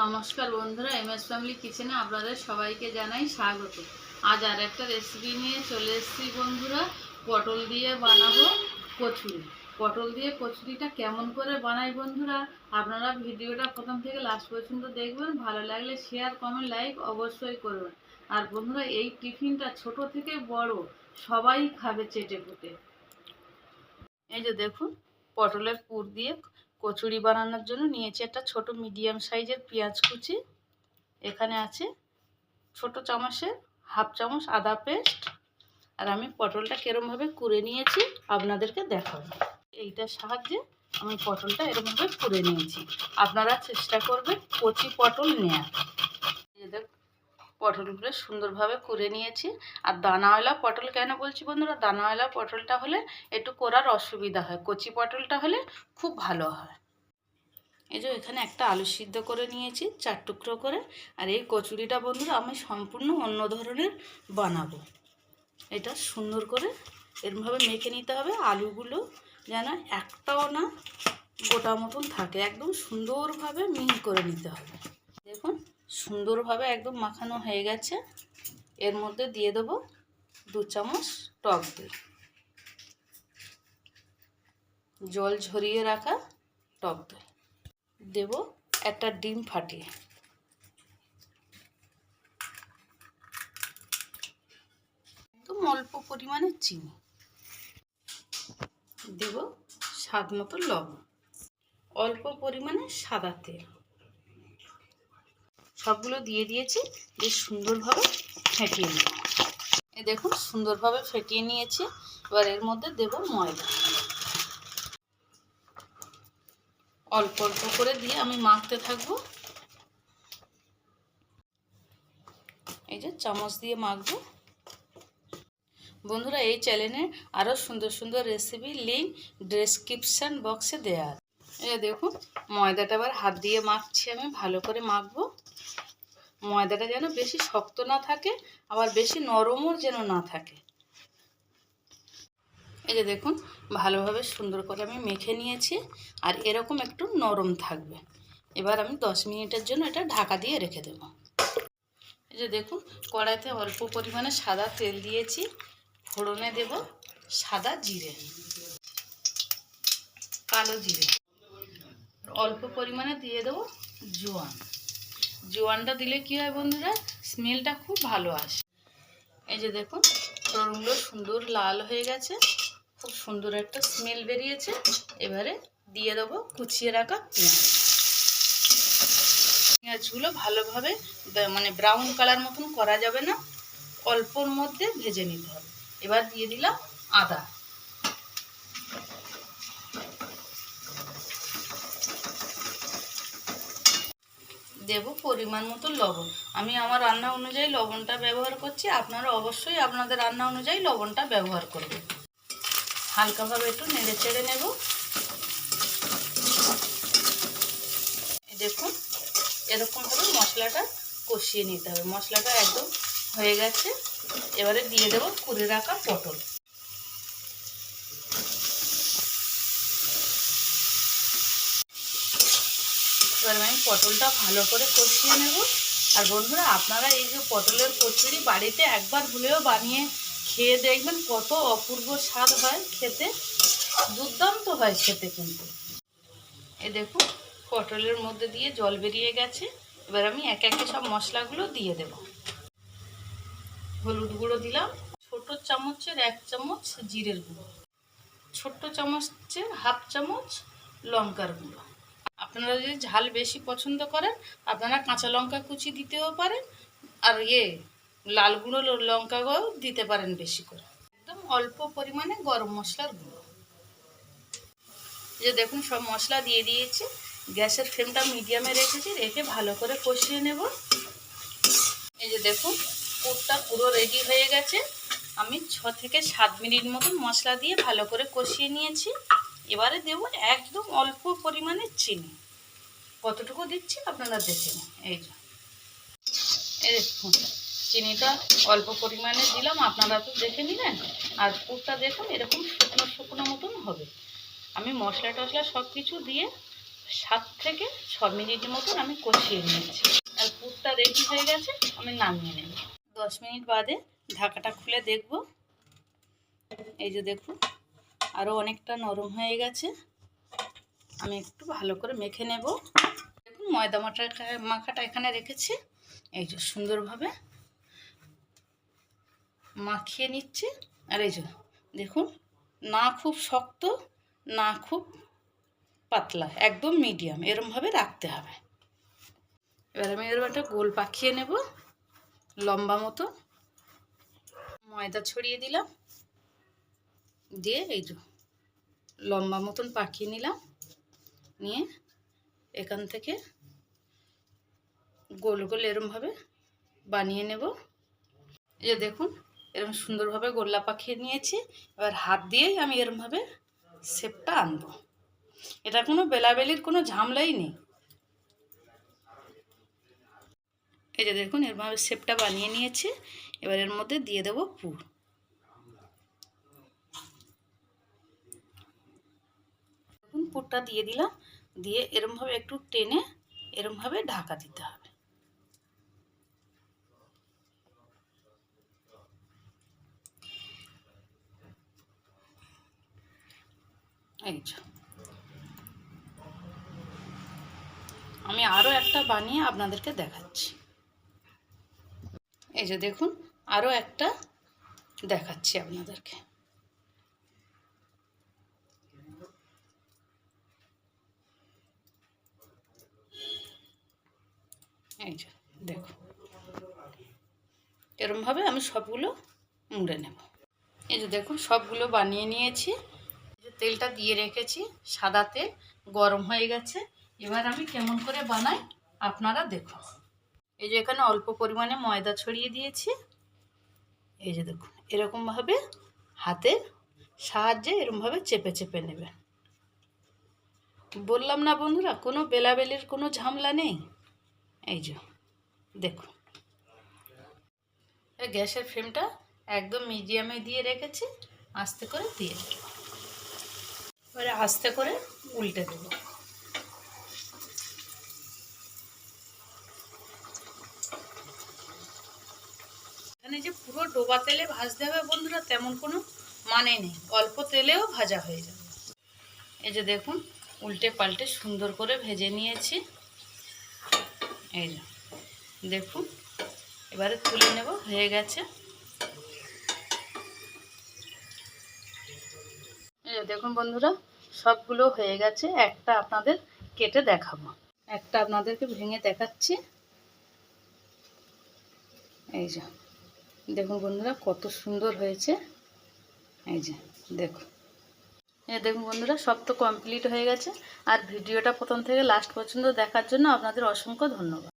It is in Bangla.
নমস্কার বন্ধুরা এম এস ফ্যামিলি কিচেনে আপনাদের সবাইকে জানাই স্বাগত। আজ আর একটা রেসিপি নিয়ে চলে এসেছি বন্ধুরা, পটল দিয়ে বানাবো কচুরি। পটল দিয়ে কচুরিটা কেমন করে বানাই বন্ধুরা, আপনারা ভিডিওটা প্রথম থেকে লাস্ট পর্যন্ত দেখবেন, ভালো লাগলে শেয়ার কমেন্ট লাইক অবশ্যই করবেন। আর বন্ধুরা, এই টিফিনটা ছোট থেকে বড়, সবাই খাবে চেটে পুটে। এই যে দেখুন, পটলের পুর দিয়ে কচুরি বানানোর জন্য নিয়েছি একটা ছোট মিডিয়াম সাইজের পেঁয়াজ কুচি। এখানে আছে ছোট চামচের হাফ চামচ আদা পেস্ট। আর আমি পটলটা কেরমভাবে কুড়ে নিয়েছি, আপনাদেরকে দেখাবো। এইটার সাহায্যে আমি পটলটা এরমভাবে কুড়ে নিয়েছি। আপনারা চেষ্টা করবেন কচি পটল দেখ পটলগুলো সুন্দরভাবে করে নিয়েছি। আর দানাওয়ালা পটল কেন বলছি বন্ধুরা? দানাওয়ালা পটলটা হলে একটু করার অসুবিধা হয়। কচি পটলটা হলে খুব ভালো হয়। এই যে এখানে একটা আলু সিদ্ধ করে নিয়েছি, চার টুকরো করে। আর এই কচুরিটা বন্ধুরা আমি সম্পূর্ণ অন্য ধরনের বানাবো। এটা সুন্দর করে এরমভাবে মেখে নিতে হবে। আলুগুলো যেন একটাও না গোটা মতন থাকে। একদম সুন্দরভাবে মিহি করে নিতে হবে। সুন্দরভাবে একদম মাখানো হয়ে গেছে। এর মধ্যে দিয়ে দেবো দু চামচ টক দই। জল ঝরিয়ে রাখা টক দই। দেব একটা ডিম ফাটিয়ে। একদম অল্প পরিমাণে চিনি। দেব স্বাদ মতো লবণ। অল্প পরিমাণে সাদা তেল। সবগুলো দিয়ে দিয়েছি, বেশ সুন্দরভাবে ফেটিয়ে নেব এ দেখুন, সুন্দরভাবে ফেটিয়ে নিয়েছি। এবার এর মধ্যে দেব ময়দা। অল্প অল্প করে দিয়ে আমি মাখতে থাকব। এই যে চামচ দিয়ে মাখবো। বন্ধুরা, এই চ্যানেলে আরও সুন্দর সুন্দর রেসিপি লিঙ্ক ডেসক্রিপশান বক্সে দেওয়া আছে। এই দেখুন, ময়দাটা আবার হাত দিয়ে মাখছি আমি, ভালো করে মাখবো। ময়দাটা যেন বেশি শক্ত না থাকে, আবার বেশি নরমও যেন না থাকে। এই যে দেখুন, ভালোভাবে সুন্দর করে আমি মেখে নিয়েছি, আর এরকম একটু নরম থাকবে। এবার আমি দশ মিনিটের জন্য এটা ঢাকা দিয়ে রেখে দেব। এই যে দেখুন, কড়াইতে অল্প পরিমাণে সাদা তেল দিয়েছি, ফোড়নে দেব সাদা জিরে। কালো জিরে। অল্প পরিমাণে দিয়ে দেবো জোয়ান। জোয়ানটা দিলে কী হয় বন্ধুরা? স্মেলটা খুব ভালো আসে। এই যে দেখুন ফোড়নগুলো সুন্দর লাল হয়ে গেছে। খুব সুন্দর একটা স্মেল বেরিয়েছে। এবারে দিয়ে দেবো কুচিয়ে রাখা পেঁয়াজ। পেঁয়াজগুলো ভালোভাবে মানে ব্রাউন কালার মতন করা যাবে না। অল্পর মধ্যে ভেজে নিতে হবে। এবার দিয়ে দিলাম আদা। দেব পরিমাণ মতো লবণ। আমি আমার রান্না অনুযায়ী লবণটা ব্যবহার করছি। আপনারা অবশ্যই আপনাদের রান্না অনুযায়ী লবণটা ব্যবহার করবেন। হালকাভাবে একটু নেড়ে চেড়ে নেব। দেখুন এরকমভাবে মশলাটা কষিয়ে নিতে হবে। মশলাটা একদম হয়ে গেছে। এবারে দিয়ে দেবো কুড়ে রাখা পটল। এবার আমি পটলটা ভালো করে কষিয়ে নেব। আর বন্ধুরা, আপনারা এই যে পটলের কচুরি বাড়িতে একবার হলেও বানিয়ে খেয়ে দেখবেন কত অপূর্ব স্বাদ হয় খেতে। দুর্দান্ত হয় খেতে কিন্তু। এ দেখুন, পটলের মধ্যে দিয়ে জল বেরিয়ে গেছে। এবার আমি এক একে সব মশলাগুলো দিয়ে দেব। হলুদ গুঁড়ো দিলাম, ছোট চামচের এক চামচ জিরের গুঁড়ো, ছোট্ট চামচের হাফ চামচ লঙ্কার গুঁড়ো। আপনারা যদি ঝাল বেশি পছন্দ করেন, আপনারা কাঁচা লঙ্কা কুচি দিতেও পারেন, আর ইয়ে লাল গুঁড়ো লঙ্কা গুঁড়ো দিতে পারেন বেশি করে। একদম অল্প পরিমাণে গরম মশলার গুঁড়ো। যে দেখুন, সব মশলা দিয়ে দিয়েছি। গ্যাসের ফ্লেমটা মিডিয়ামে রেখেছি, রেখে ভালো করে কষিয়ে নেব। এই যে দেখুন, পুরটা পুরো রেডি হয়ে গেছে। আমি ছ থেকে সাত মিনিট মতন মশলা দিয়ে ভালো করে কষিয়ে নিয়েছি। এবারে দেব একদম অল্প পরিমাণে চিনি। কতটুকু দিচ্ছি আপনারা দেখে নিন। এই যে। এই দেখুন, চিনিটা অল্প পরিমাণে দিলাম, আপনারা তো দেখে নিলেন। আর পুরটা দেখুন, এরকম শুকনো শুকনো মতন হবে। আমি মশলা টশলা সব কিছু দিয়ে সাত থেকে ছ মিনিট মতন আমি কষিয়ে নিয়েছি। আর পুরটা রেডি হয়ে গেছে, আমি নামিয়ে নেব। দশ মিনিট বাদে ঢাকাটা খুলে দেখব। এই যে দেখুন আরও অনেকটা নরম হয়ে গেছে। আমি একটু ভালো করে মেখে নেব। দেখুন, ময়দা মাটা মাখাটা এখানে রেখেছি। এই যে সুন্দরভাবে মাখিয়ে নিচ্ছে। আর এই যে দেখুন, না খুব শক্ত, না খুব পাতলা, একদম মিডিয়াম, এরমভাবে রাখতে হবে। এবার আমি এরকম একটা গোল পাকিয়ে নেব, লম্বা মতো। ময়দা ছড়িয়ে দিলাম। দিয়ে এই লম্বা মতন পাকিয়ে নিলাম। নিয়ে এখান থেকে গোল গোল এরমভাবে বানিয়ে নেব। এই দেখুন এরকম সুন্দরভাবে গোল্লা পাকিয়ে নিয়েছি। এবার হাত দিয়েই আমি এরমভাবে শেপটা আনব। এটা কোনো বেলাবেলির কোনো ঝামলাই নেই। এই যে দেখুন এরভাবে শেপটা বানিয়ে নিয়েছি। এবার এর মধ্যে দিয়ে দেবো পুর দেখুন পুরটা দিয়ে দিলাম, দিয়ে এরমভাবে একটু টেনে এরমভাবে ঢাকা দিতে হবে। এই আমি আরও একটা বানিয়ে আপনাদেরকে দেখাচ্ছি। এই যে দেখুন আরও একটা দেখাচ্ছি আপনাদেরকে। এই যে দেখুন এরমভাবে আমি সবগুলো মুড়ে নেব। এই যে দেখুন, সবগুলো বানিয়ে নিয়েছি। যে তেলটা দিয়ে রেখেছি, সাদা তেল, গরম হয়ে গেছে। এবার আমি কেমন করে বানাই আপনারা দেখুন। এই যে এখানে অল্প পরিমাণে ময়দা ছড়িয়ে দিয়েছি। এই যে দেখুন, এরকমভাবে হাতের সাহায্যে এরকমভাবে চেপে চেপে নেবেন। বললাম না বন্ধুরা, কোনো বেলাবেলির কোনো ঝামেলা নেই। এই যে দেখুন গ্যাসের ফ্লেমটা একদম মিডিয়ামে দিয়ে রেখেছি, আস্তে করে দিয়ে দেবো। এবারে আস্তে করে উল্টে দেবো। এখানে যে পুরো ডোবা তেলে ভাজতে হবে বন্ধুরা, তেমন কোনো মানে নেই। অল্প তেলেও ভাজা হয়ে যাবে। এই যে দেখুন, উল্টে পাল্টে সুন্দর করে ভেজে নিয়েছি। এই যে, দেখুন, এবারে তুলে নেব, হয়ে গেছে। দেখুন বন্ধুরা, সবগুলো হয়ে গেছে, একটা আপনাদের কেটে দেখাবো। একটা আপনাদেরকে ভেঙে দেখাচ্ছি। এই যে, দেখুন বন্ধুরা, কত সুন্দর হয়েছে। এই যে, দেখুন। এই দেখুন বন্ধুরা, সব তো কমপ্লিট হয়ে গেছে। আর ভিডিওটা প্রথম থেকে লাস্ট পর্যন্ত দেখার জন্য আপনাদের অসংখ্য ধন্যবাদ।